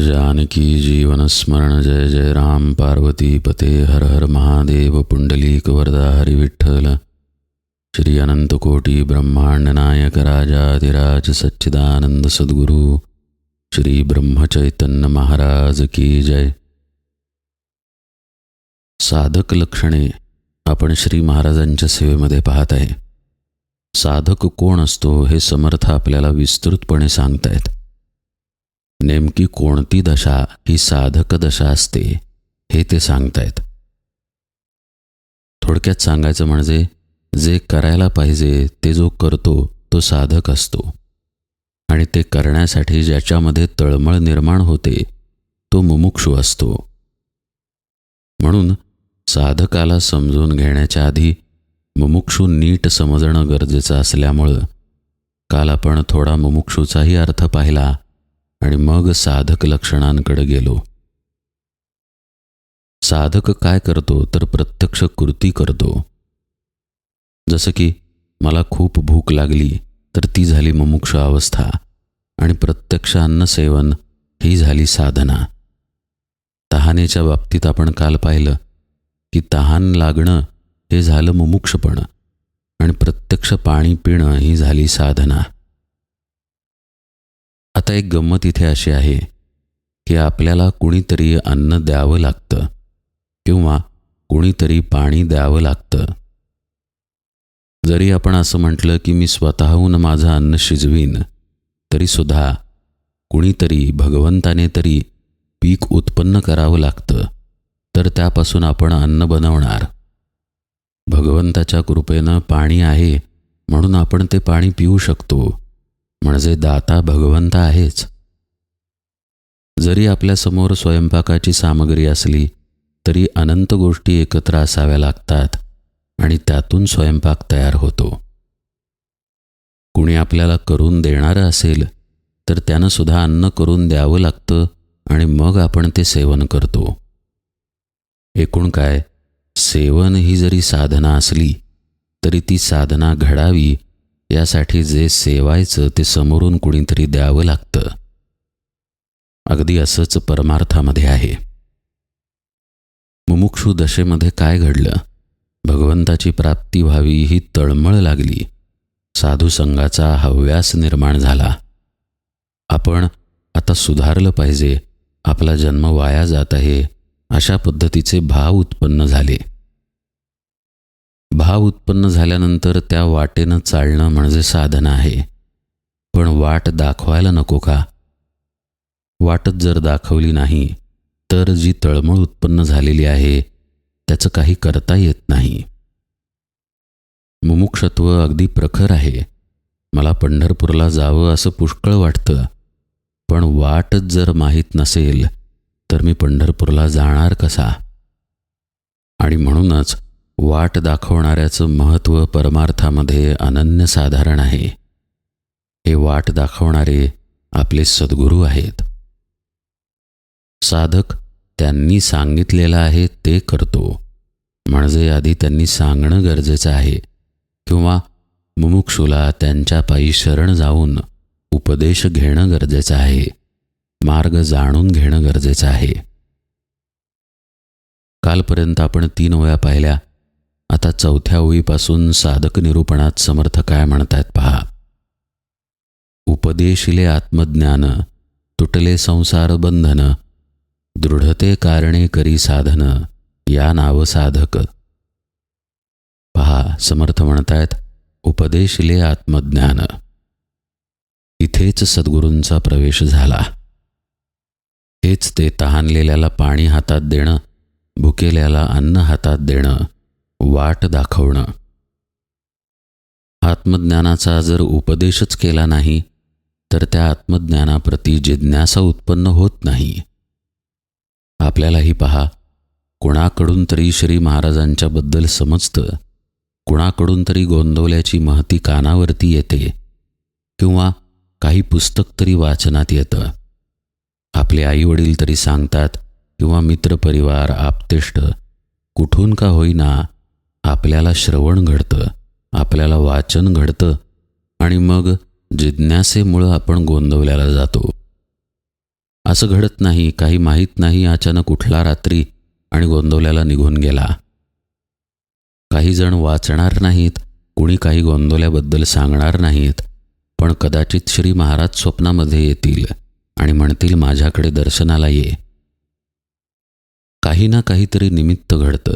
जानकी जीवनस्मरण जय जय राम। पार्वती पते हर हर महादेव। पुंडलीक वरदा हरिविठ्ठल श्री अनंतकोटी ब्रह्मांड नायक राजाधिराज सच्चिदानंद सद्गुरु। श्री ब्रह्मचैतन्य महाराज की जय। साधक लक्षणे आपण श्री महाराजांच्या सेवेमध्ये पाहत आहे. साधक कोण असतो हे समर्थ आपल्याला विस्तृतपणे सांगतायत. नेमकी कोणती दशा ही साधक दशा असते हे ते सांगतायत. थोडक्यात सांगायचं म्हणजे जे करायला पाहिजे ते जो करतो तो साधक असतो. आणि ते करण्यासाठी ज्याच्यामध्ये तळमळ निर्माण होते तो मुमुक्षू असतो. म्हणून साधकाला समजून घेण्याच्या आधी मुमुक्षू नीट समजणं गरजेचं असल्यामुळं काल आपण थोडा मुमुक्षूचाही अर्थ पाहिला आणि मग साधक लक्षणांकडे गेलो. साधक काय करतो तर प्रत्यक्ष कृती करतो. जसं की मला खूप भूक लागली तर ती झाली मुमुक्ष अवस्था आणि प्रत्यक्ष अन्नसेवन ही झाली साधना. तहानेच्या बाबतीत आपण काल पाहिलं की तहान लागणं हे झालं मुमुक्षपण आणि प्रत्यक्ष पाणी पिणं ही झाली साधना. आता एक गंमत इथे अशी आहे की आपल्याला कुणीतरी अन्न द्यावं लागतं किंवा कुणीतरी पाणी द्यावं लागतं. जरी आपण असं म्हटलं की मी स्वतःहून माझं अन्न शिजवीन तरीसुद्धा कुणीतरी भगवंताने तरी पीक उत्पन्न करावं लागतं तर त्यापासून आपण अन्न बनवणार. भगवंताच्या कृपेनं पाणी आहे म्हणून आपण ते पाणी पिऊ शकतो. म्हणजे दाता भगवंत आहेच. जरी आपल्यासमोर स्वयंपाकाची सामग्री असली तरी अनंत गोष्टी एकत्र असाव्या लागतात आणि त्यातून स्वयंपाक तयार होतो. कुणी आपल्याला करून देणारं असेल तर त्यानं सुद्धा अन्न करून द्यावं लागतं आणि मग आपण ते सेवन करतो. एकूण काय सेवन ही जरी साधना असली तरी ती साधना घडावी यासाठी जे सेवायचं ते समोरून कुणीतरी द्यावं लागतं. अगदी असंच परमार्थामध्ये आहे. मुमुक्षू दशेमध्ये काय घडलं? भगवंताची प्राप्ती व्हावी ही तळमळ लागली. साधुसंगाचा हव्यास निर्माण झाला. आपण आता सुधारलं पाहिजे. आपला जन्म वाया जात आहे. अशा पद्धतीचे भाव उत्पन्न झाले. भाव उत्पन्न झाल्यानंतर त्या वाटेनं चालणं म्हणजे साधन आहे. पण वाट दाखवायला नको का? वाटच जर दाखवली नाही तर जी तळमळ उत्पन्न झालेली आहे त्याचं काही करता येत नाही. मुमुक्षत्व अगदी प्रखर आहे. मला पंढरपूरला जावं असं पुष्कळ वाटतं. पण वाटच जर माहीत नसेल तर मी पंढरपूरला जाणार कसा? आणि म्हणूनच वाट दाखवणाऱ्याचं महत्त्व परमार्थामध्ये अनन्यसाधारण आहे. हे वाट दाखवणारे आपले सद्गुरू आहेत. साधक त्यांनी सांगितलेलं आहे ते करतो. म्हणजे आधी त्यांनी सांगणं गरजेचं आहे. किंवा मुमुक्षुला त्यांच्या पायी शरण जाऊन उपदेश घेणं गरजेचं आहे. मार्ग जाणून घेणं गरजेचं आहे. कालपर्यंत आपण तीन वया पाहिल्या. आता चौथ्या ओळीपासून साधक निरूपणात समर्थ काय म्हणतायत पहा. उपदेशिले आत्मज्ञान तुटले संसार बंधन दृढते कारणे करी साधन या नाव साधक. पहा समर्थ म्हणतायत उपदेशिले आत्मज्ञान. इथेच सद्गुरूंचा प्रवेश झाला. हेच ते तहानलेल्याला पाणी हातात देणं भुकेल्याला अन्न हातात देणं वाट दाखवणं. आत्मज्ञानाचा जर उपदेशच केला नाही तर त्या आत्मज्ञानाप्रती जिज्ञासा उत्पन्न होत नाही. आपल्यालाही पहा कुणाकडून तरी श्री महाराजांच्याबद्दल समजतं कुणाकडून तरी गोंदवल्याची महती कानावरती येते किंवा काही पुस्तक तरी वाचनात येतं. आपले आईवडील तरी सांगतात किंवा मित्रपरिवार आपतेष्ट कुठून का होईना आपल्याला श्रवण घडतं आपल्याला वाचन घडतं आणि मग जिज्ञासेमुळं आपण गोंदवल्याला जातो. असं घडत नाही काही माहीत नाही अचानक कुठला रात्री आणि गोंदवल्याला निघून गेला. काही जण वाचणार नाहीत कुणी काही गोंदवल्याबद्दल सांगणार नाहीत पण कदाचित श्री महाराज स्वप्नामध्ये येतील आणि म्हणतील माझ्याकडे दर्शनाला ये. काही ना काहीतरी निमित्त घडतं.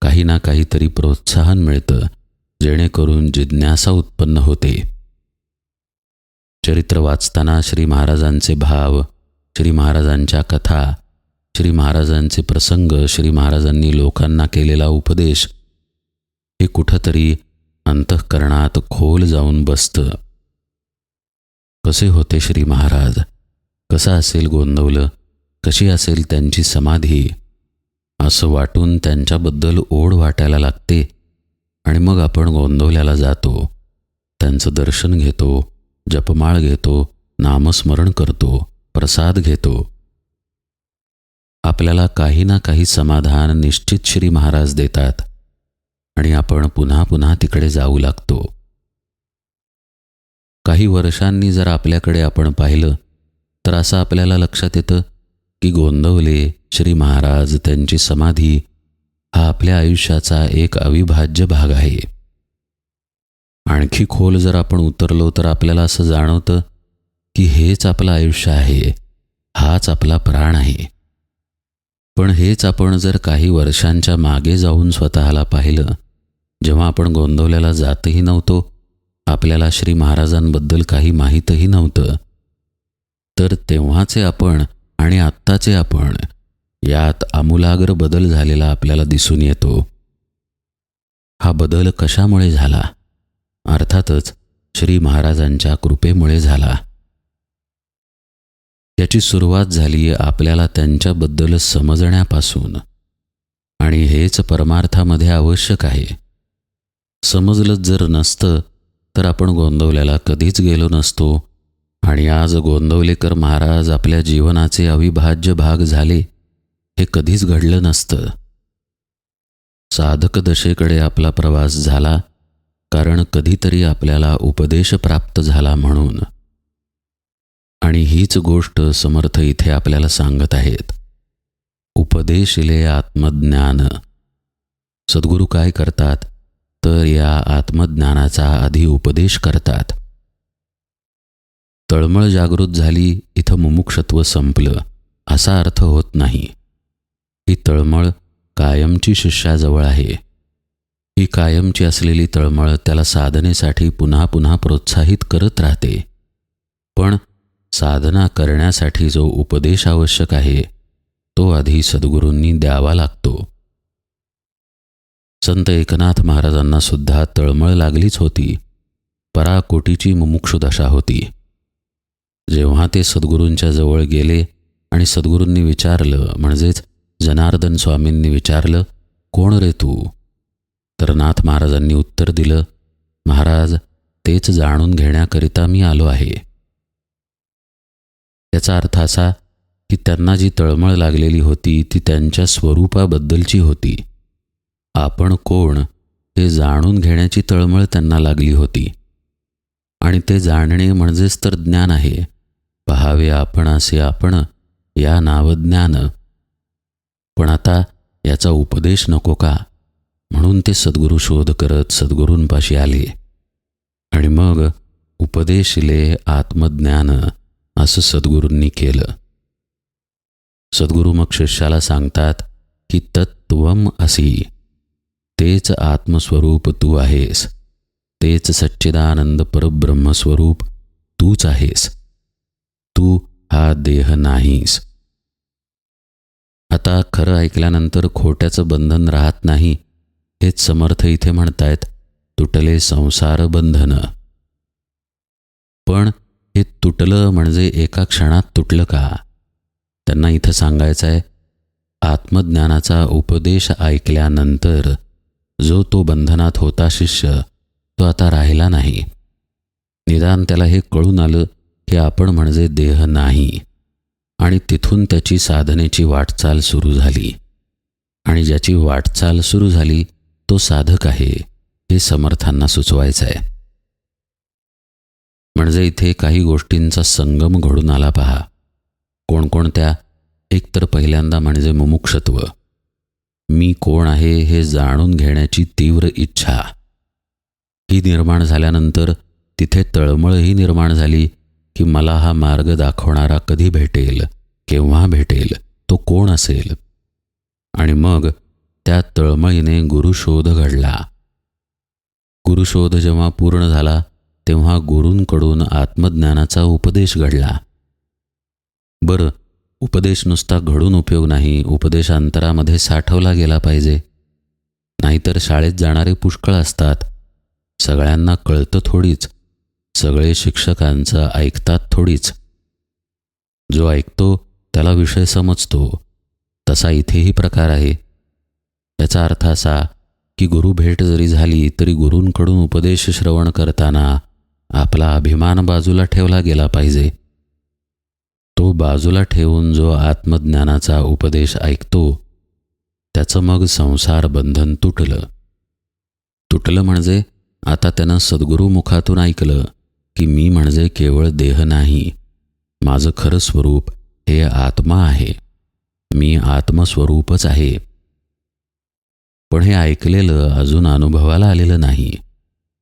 काही ना काहीतरी प्रोत्साहन मिळतं जेणेकरून जिज्ञासा उत्पन्न होते. चरित्र वाचताना श्री महाराजांचे भाव श्री महाराजांच्या कथा श्री महाराजांचे प्रसंग श्री महाराजांनी लोकांना केलेला उपदेश हे कुठंतरी अंतःकरणात खोल जाऊन बसतं. कसे होते श्री महाराज? कसं असेल गोंदवलं? कशी असेल त्यांची समाधी? असं वाटून त्यांच्याबद्दल ओढ वाटायला लागते आणि मग आपण गोंधवल्याला जातो. त्यांचं दर्शन घेतो जपमाळ घेतो नामस्मरण करतो प्रसाद घेतो. आपल्याला काही ना काही समाधान निश्चित श्री महाराज देतात आणि आपण पुन्हा पुन्हा तिकडे जाऊ लागतो. काही वर्षांनी जर आपल्याकडे आपण पाहिलं तर असं आपल्याला लक्षात येतं की गोंदवले श्री महाराज त्यांची समाधी हा आपल्या आयुष्याचा एक अविभाज्य भाग आहे. आणखी खोल जर आपण उतरलो तर आपल्याला असं जाणवतं की हेच आपलं आयुष्य आहे हाच आपला प्राण आहे. पण हेच आपण जर काही वर्षांच्या मागे जाऊन स्वतःला पाहिलं जेव्हा आपण गोंदवल्याला जातही नव्हतो आपल्याला श्री महाराजांबद्दल काही माहीतही नव्हतं तर तेव्हाचे आपण आणि आत्ताचे आपण यात आमूलाग्र बदल झालेला आपल्याला दिसून येतो. हा बदल कशामुळे झाला? अर्थातच श्री महाराजांच्या कृपेमुळे झाला. याची सुरुवात झाली आपल्याला त्यांच्याबद्दल समजण्यापासून. आणि हेच परमार्थामध्ये आवश्यक आहे. समजलंच जर नसतं तर आपण गोंदवल्याला कधीच गेलो नसतो. आणि आज गोंदवलेकर महाराज आपल्या जीवनाचे अविभाज्य भाग झाले हे कधीच घडलं नसतं. साधक दशेकडे आपला प्रवास झाला कारण कधीतरी आपल्याला उपदेश प्राप्त झाला म्हणून. आणि हीच गोष्ट समर्थ इथे आपल्याला सांगत आहेत. उपदेशले आत्मज्ञान. सद्गुरू काय करतात? तर या आत्मज्ञानाचा आधी उपदेश करतात. तळमळ जागृत झाली इथं मुमुक्षत्व संपलं. असा अर्थ होत नाही. ही तळमळ कायमची शिष्याजवळ आहे. ही कायमची असलेली तळमळ त्याला साधनेसाठी पुन्हा पुन्हा प्रोत्साहित करत राहते. पण साधना करण्यासाठी जो उपदेश आवश्यक आहे तो आधी सद्गुरूंनी द्यावा लागतो. संत एकनाथ महाराजांना सुद्धा तळमळ लागलीच होती. पराकोटीची मुमुक्षुदशा होती. जेव्हा ते सद्गुरूंच्या जवळ गेले आणि सद्गुरूंनी विचारलं म्हणजेच जनार्दन स्वामींनी विचारलं कोण रे तू? तर नाथ महाराजांनी उत्तर दिलं महाराज तेच जाणून घेण्याकरिता मी आलो आहे. याचा अर्थ असा की त्यांना जी तळमळ लागलेली होती ती त्यांच्या स्वरूपाबद्दलची होती. आपण कोण हे जाणून घेण्याची तळमळ त्यांना लागली होती. आणि ते जाणणे म्हणजेच तर ज्ञान आहे. पहावे आपण असे आपण या नावज्ञान. पण आता याचा उपदेश नको का? म्हणून ते सद्गुरू शोध करत सद्गुरूंपाशी आले. आणि मग उपदेशिले आत्मज्ञान असं सद्गुरूंनी केलं. सद्गुरू मग शिष्याला सांगतात की तत्त्वम असी. तेच आत्मस्वरूप तू आहेस. तेच सच्चिदानंद परब्रह्मस्वरूप तूच आहेस. तू हा देह नाहीस. आता खरं ऐकल्यानंतर खोट्याचं बंधन राहत नाही हेच समर्थ इथे म्हणतायत तुटले संसार बंधन. पण हे तुटलं म्हणजे एका क्षणात तुटलं का? त्यांना इथं सांगायचं आहे आत्मज्ञानाचा उपदेश ऐकल्यानंतर जो तो बंधनात होता शिष्य तो आता राहिला नाही. निदान त्याला हे कळून आलं की आपण म्हणजे देह नाही. आणि तिथून त्याची साधनेची वाटचाल सुरू झाली. आणि ज्याची वाटचाल सुरू झाली तो साधक आहे हे समर्थांना सुचवायचं आहे म्हणजे इथे काही गोष्टींचा संगम घडून आला पहा. कोणकोणत्या? एकतर पहिल्यांदा म्हणजे मुमुक्षत्व. मी कोण आहे हे जाणून घेण्याची तीव्र इच्छा. ही निर्माण झाल्यानंतर तिथे तळमळही निर्माण झाली. की मला हा मार्ग दाखवणारा कधी भेटेल केव्हा भेटेल तो कोण असेल? आणि मग त्या तळमळीने गुरुशोध घडला. गुरुशोध जेव्हा पूर्ण झाला तेव्हा गुरूंकडून आत्मज्ञानाचा उपदेश घडला. बरं उपदेश नुसता घडून उपयोग नाही उपदेश अंतरामध्ये साठवला गेला पाहिजे. नाहीतर शाळेत जाणारे पुष्कळ असतात. सगळ्यांना कळतं थोडीच सगळे शिक्षकांचं ऐकतात थोडीच. जो ऐकतो त्याला विषय समजतो. तसा इथेही प्रकार आहे. त्याचा अर्थ असा की गुरु भेट जरी झाली तरी गुरूंकडून उपदेश श्रवण करताना आपला अभिमान बाजूला ठेवला गेला पाहिजे. तो बाजूला ठेवून जो आत्मज्ञानाचा उपदेश ऐकतो त्याचं मग संसार बंधन तुटलं. तुटलं म्हणजे आता त्यानं सद्गुरू मुखातून ऐकलं. की मी म्हणजे केवळ देह नाही माझं खरं स्वरूप हे आत्मा आहे. मी आत्मस्वरूपच आहे. पण हे ऐकलेलं अजून अनुभवाला आलेलं नाही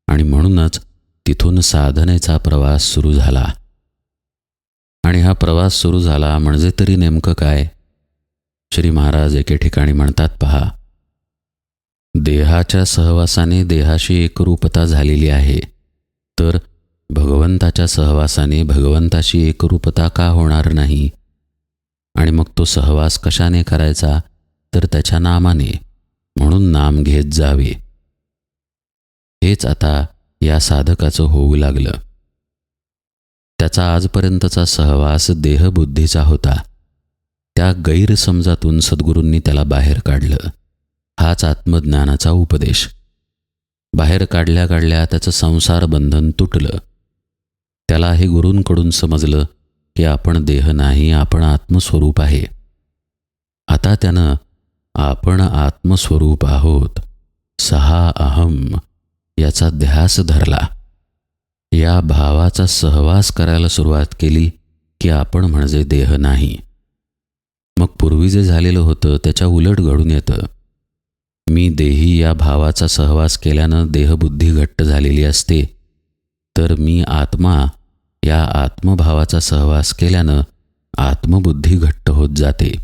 आणि म्हणूनच तिथून साधनेचा प्रवास सुरू झाला. आणि हा प्रवास सुरू झाला म्हणजे तरी नेमकं काय? श्री महाराज एके ठिकाणी म्हणतात पहा देहाच्या सहवासाने देहाशी एकरूपता झालेली आहे. तर भगवंताच्या सहवासाने भगवंताशी एकरूपता का होणार नाही? आणि मग तो सहवास कशाने करायचा? तर त्याच्या नामाने म्हणून नाम घेत जावे. हेच आता या साधकाचं होऊ लागलं. त्याचा आजपर्यंतचा सहवास देहबुद्धीचा होता. त्या गैरसमजातून सद्गुरूंनी त्याला बाहेर काढलं. हाच आत्मज्ञानाचा उपदेश. बाहेर काढल्या काढल्या त्याचं संसार बंधन तुटलं. त्याला हे गुरूंकडून समजलं की आपण देह नाही आपण आत्मस्वरूप आहे. आता त्यानं आपण आत्मस्वरूप आहोत. सहा अहम याचा ध्यास धरला. या भावाचा सहवास करायला सुरुवात केली की आपण म्हणजे देह नाही. मग पूर्वी जे झालेलं होतं त्याच्या उलट घडून येतं. मी देही या भावाचा सहवास केल्यानं देहबुद्धी घट्ट झालेली असते तर मी आत्मा या आत्मभावाचा सहवास केल्यानं आत्मबुद्धी घट्ट होत जाते.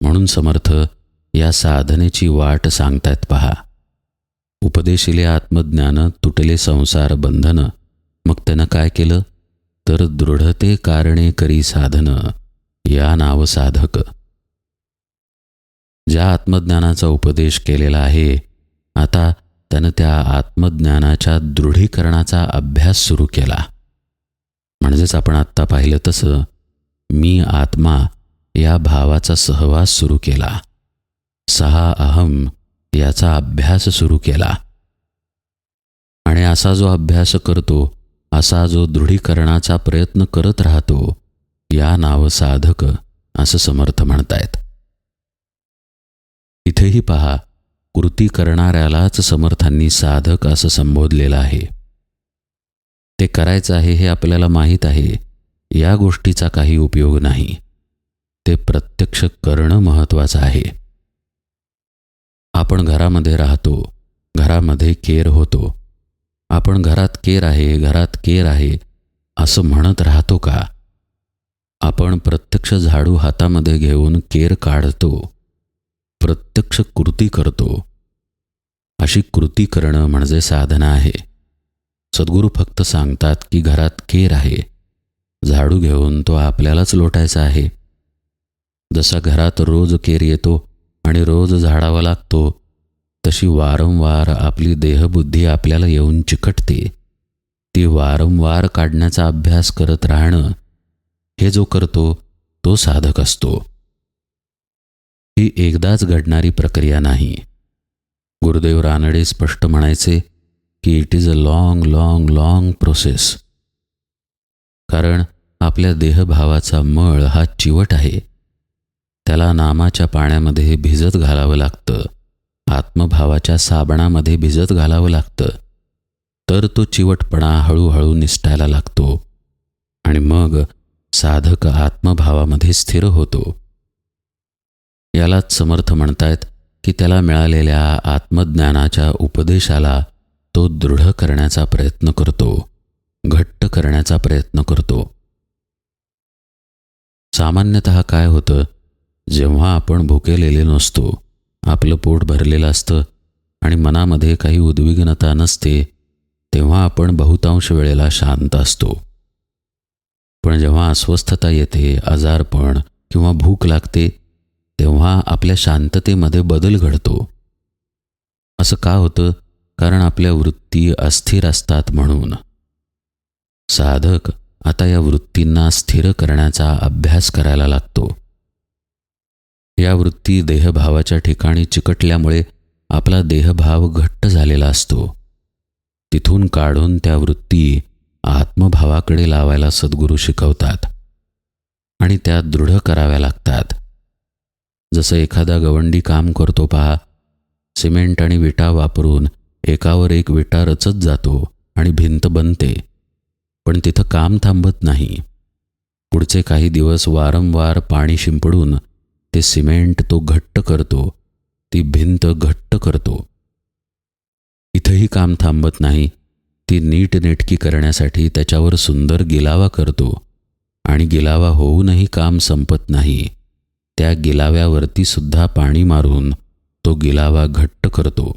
म्हणून समर्थ या साधनेची वाट सांगतायत पहा. उपदेशिले आत्मज्ञान तुटले संसार बंधन मग त्यानं काय केलं? तर दृढते कारणे करी साधन या नाव साधक. ज्या आत्मज्ञानाचा उपदेश केलेला आहे आता त्यानं त्या आत्मज्ञानाच्या दृढीकरणाचा अभ्यास सुरू केला. म्हणजेच आपण आत्ता पाहिलं तसं मी आत्मा या भावाचा सहवास सुरू केला. सहा अहम याचा अभ्यास सुरू केला. आणि असा जो अभ्यास करतो असा जो दृढीकरणाचा प्रयत्न करत राहतो या नाव साधक असं समर्थ म्हणतायत. इथेही पहा कृती करणाऱ्यालाच समर्थांनी साधक असं संबोधलेलं आहे. ते करायचं आहे हे आपल्याला माहीत आहे. या गोष्टीचा काही उपयोग नाही. ते प्रत्यक्ष करणं महत्त्वाचं आहे. आपण घरामध्ये राहतो. घरामध्ये केर होतो. आपण घरात केर आहे घरात केर आहे असं म्हणत राहतो का? आपण प्रत्यक्ष झाडू हातामध्ये घेऊन केर काढतो. प्रत्यक्ष कृती करतो. अशी कृती करणं म्हणजे साधना आहे. सद्गुरू फक्त सांगतात की घरात केर आहे. झाडू घेऊन तो आपल्यालाच लोटायचा आहे. जसा घरात रोज केर येतो आणि रोज झाडावा लागतो तशी वारंवार आपली देहबुद्धी आपल्याला येऊन चिकटते. ती वारंवार काढण्याचा अभ्यास करत राहणं हे जो करतो तो साधक असतो. ही एकदाच घडणारी प्रक्रिया नाही. गुरुदेव रानडे स्पष्ट म्हणायचे की it is a long long long process कारण आपल्या देहभावाचा मळ हा चिवट आहे. त्याला नामाच्या पाण्यामध्ये भिजत घालावं लागतं. आत्मभावाच्या साबणामध्ये भिजत घालावं लागतं. तर तो चिवटपणा हळूहळू निसटायला लागतो. आणि मग साधक आत्मभावामध्ये स्थिर होतो. यालाच समर्थ म्हणतायत की त्याला मिळालेल्या आत्मज्ञानाच्या उपदेशाला तो दृढ करण्याचा प्रयत्न करतो घट्ट करण्याचा प्रयत्न करतो. सामान्यतः काय होतं जेव्हा आपण भुकेलेले नसतो आपलं पोट भरलेलं असतं आणि मनामध्ये काही उद्विग्नता नसते तेव्हा आपण बहुतांश वेळेला शांत असतो. पण जेव्हा अस्वस्थता येते आजारपण किंवा भूक लागते तेव्हा आपल्या शांततेमध्ये बदल घडतो. असं का होतं? कारण आपल्या वृत्ती अस्थिर असतात म्हणून. साधक आता या वृत्तींना स्थिर करण्याचा अभ्यास करायला लागतो. या वृत्ती देहभावाच्या ठिकाणी चिकटल्यामुळे आपला देहभाव घट्ट झालेला असतो. तिथून काढून त्या वृत्ती आत्मभावाकडे लावायला सद्गुरू शिकवतात आणि त्या दृढ कराव्या लागतात. जसं एखादा गवंडी काम करतो पहा सिमेंट आणि विटा वापरून एकावर एक विटा रचत जातो आणि भिंत बनते पण तिथं काम थांबत नाही. पुढचे काही दिवस वारंवार पाणी शिंपडून ते सिमेंट तो घट्ट करतो ती भिंत घट्ट करतो. इथंही काम थांबत नाही ती नीटनेटकी करण्यासाठी त्याच्यावर सुंदर गिलावा करतो आणि गिलावा होऊनही काम संपत नाही. त्या गिलाव्यावरती सुद्धा पाणी मारून तो गिलावा घट्ट करतो.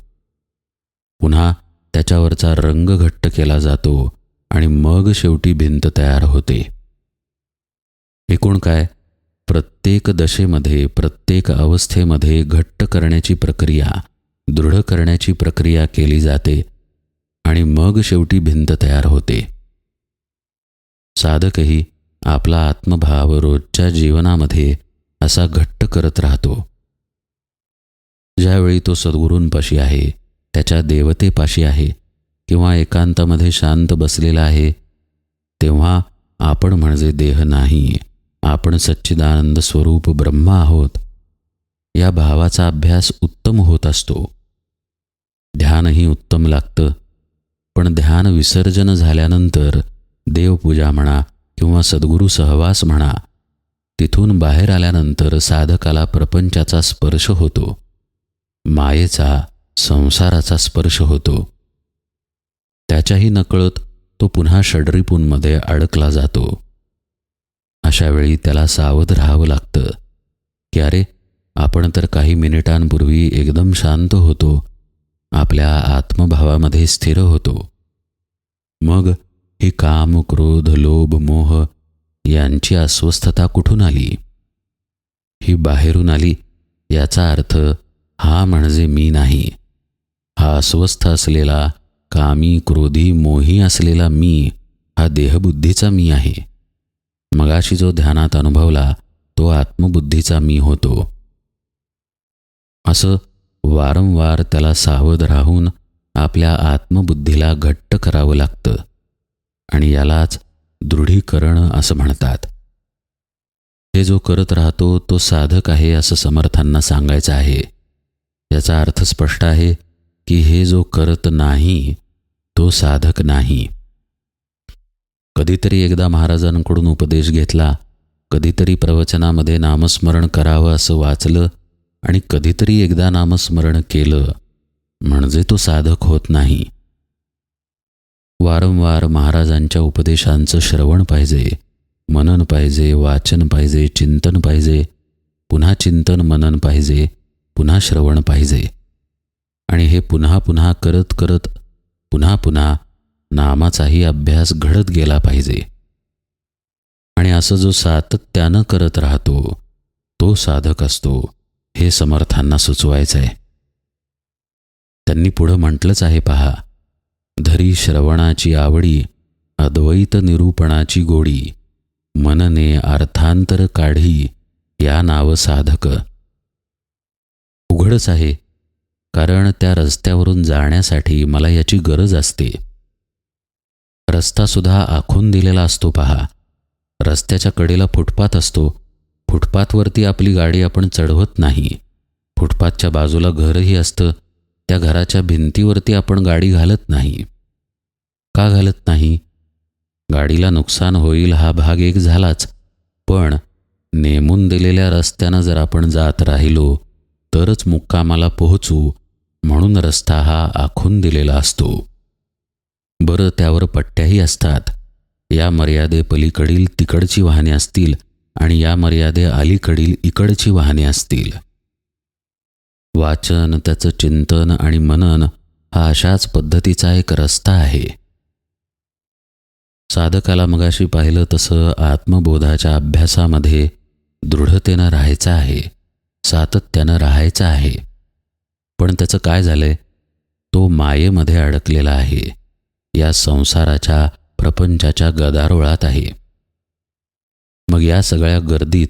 पुन्हा त्याच्यावरचा रंग घट्ट केला जातो आणि मग शेवटी भिंत तयार होते. एकूण काय? प्रत्येक दशेमध्ये प्रत्येक अवस्थेमध्ये घट्ट करण्याची प्रक्रिया दृढ करण्याची प्रक्रिया केली जाते आणि मग शेवटी भिंत तयार होते. साधकही आपला आत्मभाव रोजच्या जीवनामध्ये असा घट्ट करत राहतो. ज्यावेळी तो सद्गुरूंपाशी आहे त्याच्या देवतेपाशी आहे किंवा एकांतामध्ये शांत बसलेला आहे तेव्हा आपण म्हणजे देह नाही आपण सच्चिदानंद स्वरूप ब्रह्म आहोत. या भावाचा अभ्यास उत्तम होत असतो. ध्यानही उत्तम लागतं. पण ध्यान विसर्जन झाल्यानंतर देवपूजा म्हणा किंवा सद्गुरू सहवास म्हणा तिथून बाहेर आल्यानंतर साधकाला प्रपंचाचा स्पर्श होतो. मायेचा संसाराचा स्पर्श होतो. त्याच्याही नकळत तो पुन्हा षड्रिपूंमध्ये अडकला जातो. अशावेळी त्याला सावध राहावं लागतं. की अरे आपण तर काही मिनिटांपूर्वी एकदम शांत होतो. आपल्या आत्मभावामध्ये स्थिर होतो. मग ही काम क्रोध लोभ मोह यांची अस्वस्थता कुठून आली? ही बाहेरून आली याचा अर्थ हा म्हणजे मी नाही. हा अस्वस्थ असलेला कामी क्रोधी मोही असलेला मी हा देहबुद्धीचा मी आहे. मगाशी जो ध्यानात अनुभवला तो आत्मबुद्धीचा मी होतो. असं वारंवार त्याला सावध राहून आपल्या आत्मबुद्धीला घट्ट करावं लागतं आणि यालाच दृढीकरण असं म्हणतात. हे जो करत राहतो तो साधक आहे असं समर्थांना सांगायचं आहे. याचा अर्थ स्पष्ट आहे की हे जो करत नाही तो साधक नाही. कधीतरी एकदा महाराजांकडून उपदेश घेतला कधीतरी प्रवचनामध्ये नामस्मरण करावं असं वाचलं आणि कधीतरी एकदा नामस्मरण केलं म्हणजे तो साधक होत नाही. वारंवार महाराजांच्या उपदेशांचं श्रवण पाहिजे मनन पाहिजे वाचन पाहिजे चिंतन पाहिजे पुन्हा चिंतन मनन पाहिजे पुन्हा श्रवण पाहिजे. आणि हे पुन्हा पुन्हा करत करत पुन्हा पुन्हा नामाचाही अभ्यास घडत गेला पाहिजे. आणि असं जो सातत्यानं करत राहतो तो साधक असतो हे समर्थांना सुचवायचं आहे त्यांनी पुढं म्हटलंच आहे पहा धरी श्रवणाची आवडी अद्वैत निरूपणाची गोडी मनने अर्थांतर काढी या नाव साधक. उघडच आहे कारण त्या रस्त्यावरून जाण्यासाठी मला याची गरज असते. रस्तासुद्धा आखून दिलेला असतो पहा. रस्त्याच्या कडेला फुटपाथ असतो. फुटपाथवरती आपली गाडी आपण चढवत नाही. फुटपाथच्या बाजूला घरही असतं. त्या घराच्या भिंतीवरती आपण गाडी घालत नाही. का घालत नाही? गाडीला नुकसान होईल हा भाग एक झालाच. पण नेमून दिलेल्या रस्त्यानं जर आपण जात राहिलो तरच मुक्कामाला पोहोचू. म्हणून रस्ता हा आखून दिलेला असतो. बरं त्यावर पट्ट्याही असतात. या मर्यादेपलीकडील तिकडची वाहने असतील आणि या मर्यादे अलीकडील इकडची वाहने असतील. वाचन त्याचं चिंतन आणि मनन हा अशाच पद्धतीचा एक रस्ता आहे. साधकाला मगाशी पाहिलं तसं आत्मबोधाच्या अभ्यासामध्ये दृढतेनं राहायचं आहे सातत्यानं राहायचं आहे. पण त्याचं काय झालंय? तो मायेमध्ये अडकलेला आहे. या संसाराच्या प्रपंचाच्या गदारोळात आहे. मग या सगळ्या गर्दीत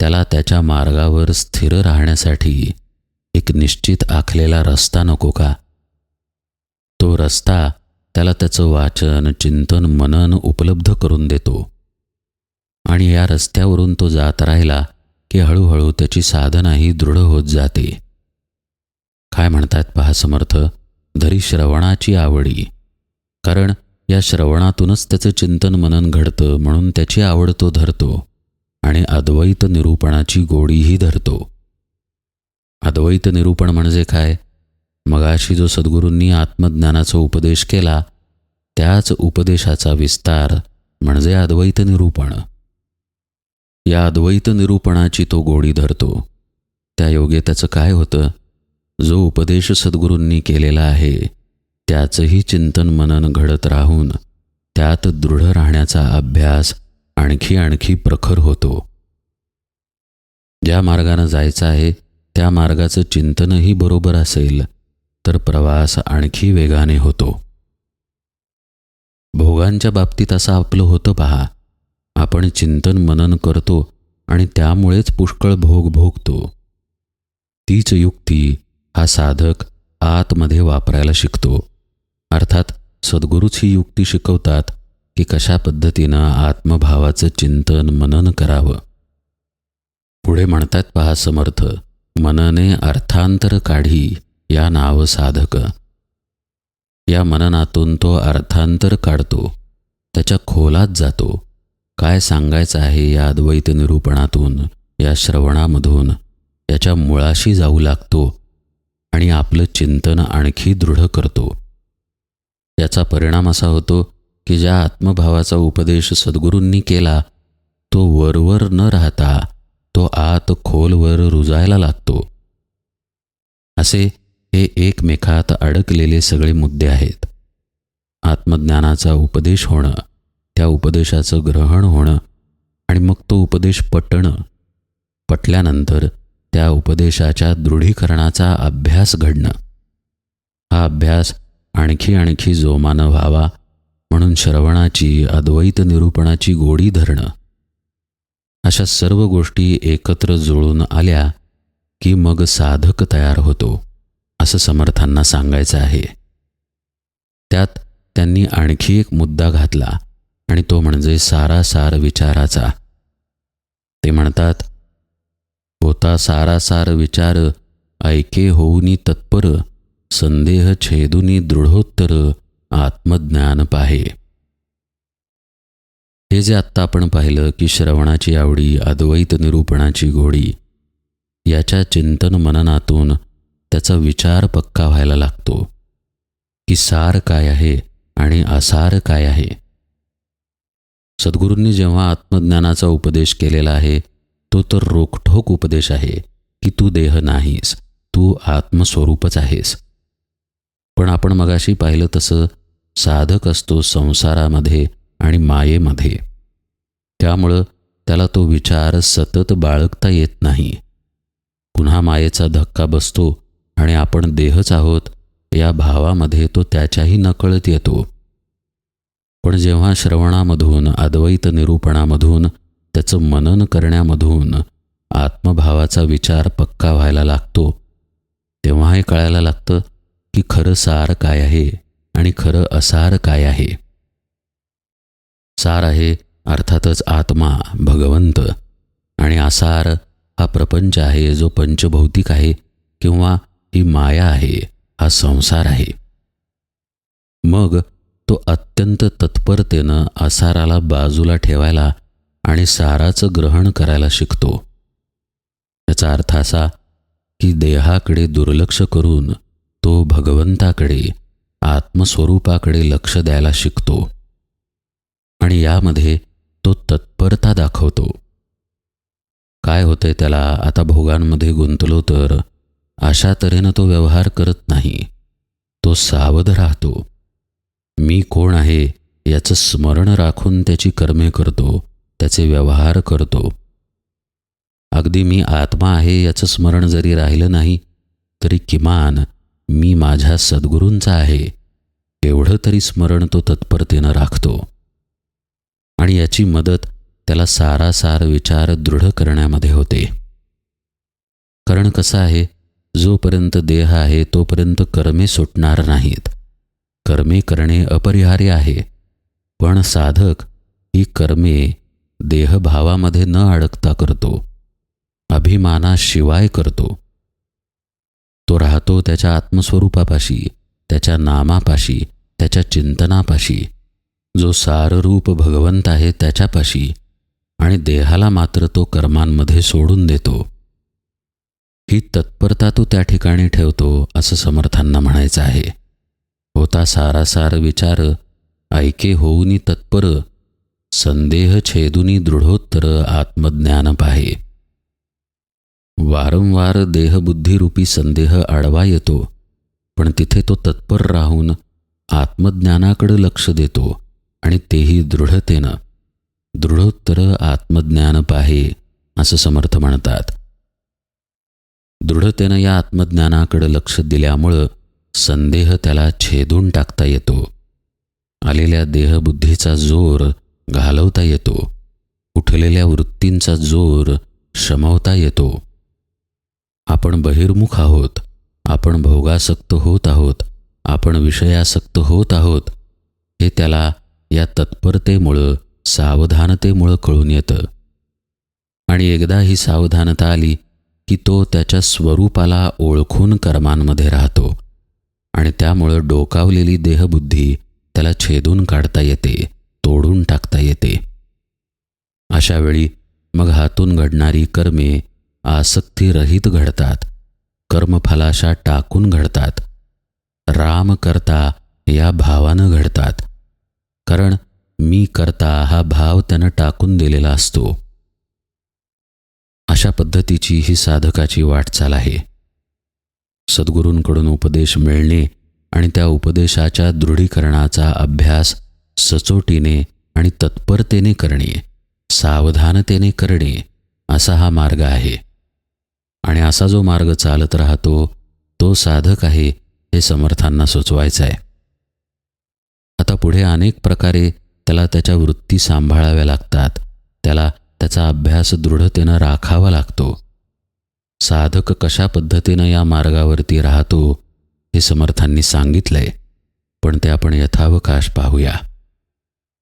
त्याला त्याच्या मार्गावर स्थिर राहण्यासाठी एक निश्चित आखलेला रस्ता नको का? तो रस्ता त्याला त्याचं वाचन चिंतन मनन उपलब्ध करून देतो. आणि या रस्त्यावरून तो जात राहिला की हळूहळू त्याची साधनाही दृढ होत जाते. काय म्हणतात पहा समर्थ धरी श्रवणाची आवडी. कारण या श्रवणातूनच त्याचं चिंतन मनन घडतं म्हणून त्याची आवड तो धरतो आणि अद्वैत निरूपणाची गोडीही धरतो. अद्वैत निरूपण म्हणजे काय? मगाशी जो सद्गुरूंनी आत्मज्ञानाचा उपदेश केला त्याच उपदेशाचा विस्तार म्हणजे अद्वैत निरूपण. या अद्वैत निरूपणाची तो गोडी धरतो. त्या योगे त्याचं काय होतं? जो उपदेश सद्गुरूंनी केलेला आहे त्याचंही चिंतन मनन घडत राहून त्यात दृढ राहण्याचा अभ्यास आणखी आणखी प्रखर होतो. ज्या मार्गानं जायचं आहे त्या मार्गाचं चिंतनही बरोबर असेल तर प्रवास आणखी वेगाने होतो. भोगांच्या बाबतीत असं आपलं होतं पहा आपण चिंतन मनन करतो आणि त्यामुळेच पुष्कळ भोग भोगतो. तीच युक्ती हा साधक आतमध्ये वापरायला शिकतो. अर्थात सद्गुरूच ही युक्ती शिकवतात की कशा पद्धतीनं आत्मभावाचं चिंतन मनन करावं. पुढे म्हणतात पहा समर्थ मनने अर्थांतर काढी या नाव साधक. या मननातून तो अर्थांतर काढतो त्याच्या खोलात जातो. काय सांगायचं आहे या अद्वैत निरूपणातून या श्रवणामधून याच्या मुळाशी जाऊ लागतो आणि आपलं चिंतन आणखी दृढ करतो. याचा परिणाम असा होतो की ज्या आत्मभावाचा उपदेश सद्गुरूंनी केला तो वरवर न राहता तो आत खोलवर रुजायला लागतो. असे हे एकमेकात अडकलेले सगळे मुद्दे आहेत. आत्मज्ञानाचा उपदेश होणं त्या उपदेशाचं ग्रहण होणं आणि मग तो उपदेश पटणं पटल्यानंतर त्या उपदेशाच्या दृढीकरणाचा अभ्यास घडणं. हा अभ्यास आणखी आणखी जोमानं व्हावा म्हणून श्रवणाची अद्वैत निरूपणाची गोडी धरणं. अशा सर्व गोष्टी एकत्र जुळून आल्या की मग साधक तयार होतो असं समर्थांना सांगायचं आहे. त्यात त्यांनी आणखी एक मुद्दा घातला आणि तो म्हणजे सारासार विचाराचा. ते म्हणतात होता सारासार विचार ऐके होऊनी तत्पर संदेह छेदुनी दृढोत्तर आत्मज्ञान पाहे. हे जे आत्ता आपण पाहिलं की श्रवणाची आवडी अद्वैत निरूपणाची घोडी याच्या चिंतन मननातून त्याचा विचार पक्का व्हायला लागतो की सार काय आहे आणि असार काय आहे. सद्गुरूंनी जेव्हा आत्मज्ञानाचा उपदेश केलेला आहे तो तर रोखठोक उपदेश आहे की तू देह नाहीस तू आत्मस्वरूपच आहेस. पण आपण मगाशी पाहिलं तसं साधक असतो संसारामध्ये आणि मायेमध्ये. त्यामुळं त्याला तो विचार सतत बाळगता येत नाही. पुन्हा मायेचा धक्का बसतो आणि आपण देहच आहोत या भावामध्ये तो त्याच्याही नकळत येतो. पण जेव्हा श्रवणामधून अद्वैत निरूपणामधून त्याचं मनन करण्यामधून आत्मभावाचा विचार पक्का व्हायला लागतो. तेव्हा हे कळायला लागतं की खरं सार काय आहे आणि खरं असार काय आहे. सार आहे अर्थातच आत्मा भगवंत. आणि आसार हा प्रपंच आहे जो पंचभौतिक आहे किंवा ही माया आहे हा संसार आहे. मग तो अत्यंत तत्परतेनं आसाराला बाजूला ठेवायला आणि साराचं ग्रहण करायला शिकतो. याचा अर्थ असा की देहाकडे दुर्लक्ष करून तो भगवंताकडे आत्मस्वरूपाकडे लक्ष द्यायला शिकतो. आणि यामध्ये तो तत्परता दाखवतो. काय होतंय त्याला आता भोगांमध्ये गुंतलो तर अशा तऱ्हेनं तो व्यवहार करत नाही. तो सावध राहतो. मी कोण आहे याचं स्मरण राखून त्याची कर्मे करतो. त्याचे व्यवहार करतो. अगदी मी आत्मा आहे याचं स्मरण जरी राहिलं नाही तरी किमान मी माझ्या सद्गुरूंचा आहे एवढं तरी स्मरण तो तत्परतेनं राखतो. आणि याची मदत त्याला सारासार विचार दृढ करण्यामध्ये होते. कारण कसं आहे जोपर्यंत देह आहे तोपर्यंत कर्मे सुटणार नाहीत. कर्मे करणे अपरिहार्य आहे पण साधक ही कर्मे देहभावामध्ये न अडकता करतो अभिमानाशिवाय करतो. तो राहतो त्याच्या आत्मस्वरूपापाशी त्याच्या नामापाशी त्याच्या चिंतनापाशी जो साररूप भगवंत आहे त्याच्यापाशी आणि देहाला मात्र तो कर्मांमध्ये सोडून देतो. ही तत्परता तो त्या ठिकाणी ठेवतो असं समर्थांना म्हणायचं आहे. होता सारासार विचार ऐके होऊनी तत्पर संदेह छेदुनी दृढोत्तर आत्मज्ञान पाहे वारंवार देहबुद्धीरूपी संदेह आडवा येतो पण तिथे तो तत्पर राहून आत्मज्ञानाकडे लक्ष देतो आणि तेही दृढतेनं। दृढोत्तर आत्मज्ञान पाहे असं समर्थ म्हणतात। दृढतेनं या आत्मज्ञानाकडे लक्ष दिल्यामुळं संदेह त्याला छेदून टाकता येतो। आलेल्या देहबुद्धीचा जोर घालवता येतो. उठलेल्या वृत्तींचा जोर शमवता येतो. आपण बहिर्मुख आहोत. आपण भोगासक्त होत आहोत. आपण विषयासक्त होत आहोत. हे त्याला या तत्परतेमुळं सावधानतेमुळं कळून येतं. आणि एकदा ही सावधानता आली की तो त्याच्या स्वरूपाला ओळखून कर्मांमध्ये राहतो. आणि त्यामुळं डोकावलेली देहबुद्धी त्याला छेदून काढता येते. तोडून टाकता येते. अशा वेळी मग हातून घडणारी कर्मे आसक्तीरहित घडतात. कर्मफलाशा टाकून घडतात. राम करता या भावानं घडतात. कारण मी करता हा भाव त्यानं टाकून दिलेला असतो. अशा पद्धतीची ही साधकाची वाटचाल आहे. सद्गुरूंकडून उपदेश मिळणे आणि त्या उपदेशाच्या दृढीकरणाचा अभ्यास सचोटीने आणि तत्परतेने करणे सावधानतेने करणे असा हा मार्ग आहे. आणि असा जो मार्ग चालत राहतो तो साधक आहे हे समर्थांना सुचवायचं आहे. आता पुढे अनेक प्रकारे त्याला त्याच्या वृत्ती सांभाळाव्या लागतात त्याला त्याचा अभ्यास दृढतेनं राखावा लागतो. साधक कशा पद्धतीनं या मार्गावरती राहतो हे समर्थांनी सांगितलंय पण ते आपण यथावकाश पाहूया.